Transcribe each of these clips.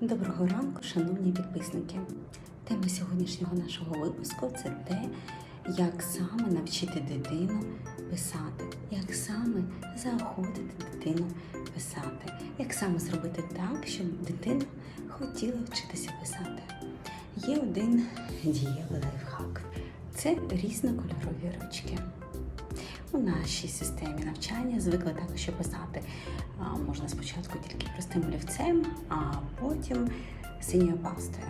Доброго ранку, шановні підписники. Тема сьогоднішнього нашого випуску це те, як саме навчити дитину писати, як саме заохотити дитину писати, як саме зробити так, щоб дитина хотіла вчитися писати. Є один дієвий лайфхак це різнокольорові ручки. У нашій системі навчання звикли так, що писати можна спочатку тільки простим олівцем, а потім синьою пастою.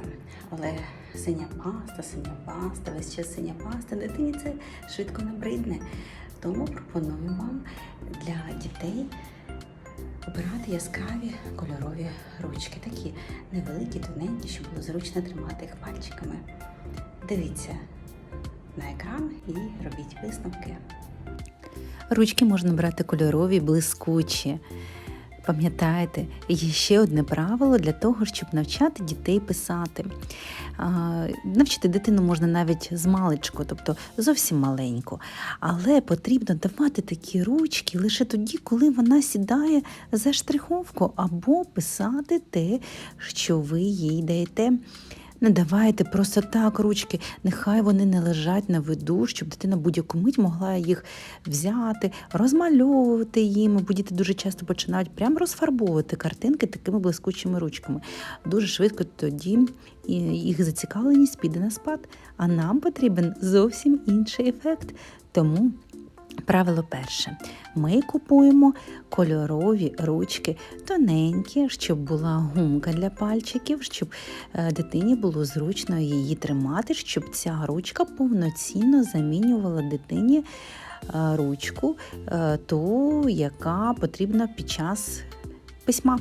Але синя паста, синя паста, весь час синя паста, дитині це швидко набридне. Тому пропоную вам для дітей обирати яскраві кольорові ручки, такі невеликі, тоненькі, щоб було зручно тримати їх пальчиками. Дивіться на екран і робіть висновки. Ручки можна брати кольорові, блискучі. Пам'ятайте, є ще одне правило для того, щоб навчати дітей писати. Навчити дитину можна навіть з маличку, тобто зовсім маленьку. Але потрібно давати такі ручки лише тоді, коли вона сідає за штриховку, або писати те, що ви їй даєте. Не давайте просто так ручки, нехай вони не лежать на виду, щоб дитина будь-яку мить могла їх взяти, розмальовувати їми, бо діти дуже часто починають прямо розфарбовувати картинки такими блискучими ручками. Дуже швидко тоді їх зацікавленість піде на спад, а нам потрібен зовсім інший ефект. Тому Правило перше: ми купуємо кольорові ручки тоненькі, щоб була гумка для пальчиків, щоб е, дитині було зручно її тримати, щоб ця ручка повноцінно замінювала дитині е, ручку, е, ту, яка потрібна під час письма.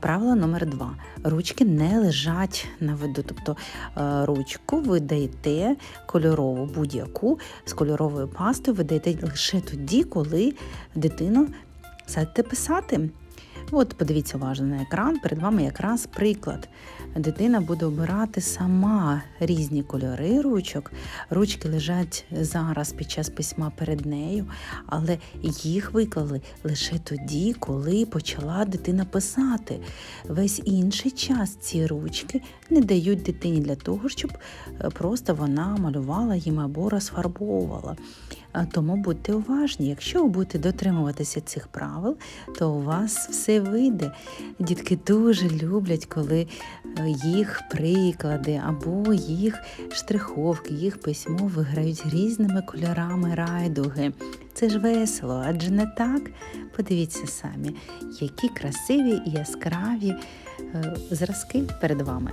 Правило номер два. Ручки не лежать на виду. Тобто е, ручку ви даєте кольорову будь-яку з кольоровою пастою ви даєте лише тоді, коли дитину садите писати. От подивіться уважно на екран. Перед вами якраз приклад. Дитина буде обирати сама різні кольори ручок. Ручки лежать зараз під час письма перед нею, але їх виклали лише тоді, коли почала дитина писати. Весь інший час ці ручки не дають дитині для того, щоб е, просто вона малювала їм або розфарбовувала. Тому будьте уважні, якщо ви будете дотримуватися цих правил, то у вас все вийде. Дітки дуже люблять, коли їх приклади або їх штриховки, їх письмо виграють різними кольорами райдуги. Це ж весело, адже не так? Подивіться самі, які красиві і яскраві е, зразки перед вами.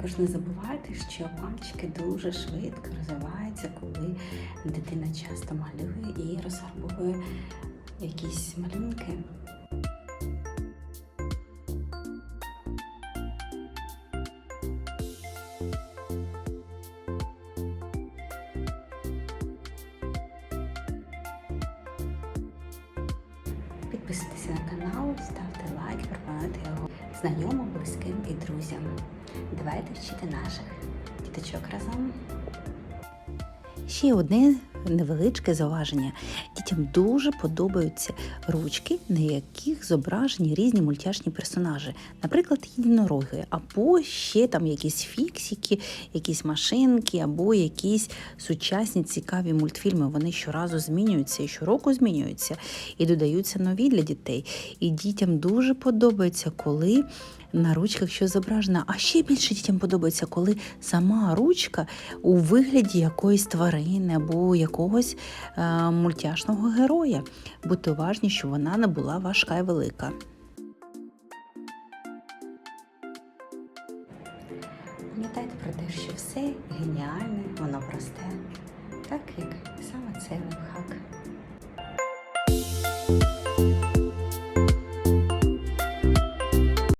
Також не забувайте, що пальчики дуже швидко розвиваються, коли дитина часто малює і розфарбовує якісь малюнки. Підписуйтесь на канал, ставте лайк, пропонуйте його знайомим, близьким друзям. Давайте вчити наших діточок разом. Ще одне невеличке зауваження. Дітям дуже подобаються ручки, на яких зображені різні мультяшні персонажі, наприклад, єдинороги, або ще там якісь фіксики, якісь машинки, або якісь сучасні цікаві мультфільми. Вони щоразу змінюються і щороку змінюються і додаються нові для дітей. І дітям дуже подобається, коли на ручках щось зображено. А ще більше дітям подобається, коли сама ручка у вигляді якоїсь тварини або якогось е, мультяшного героя. Будьте уважні, щоб вона не була важка і велика. Пам'ятайте про те, що все геніальне, воно просте, так як саме цей лайфхак.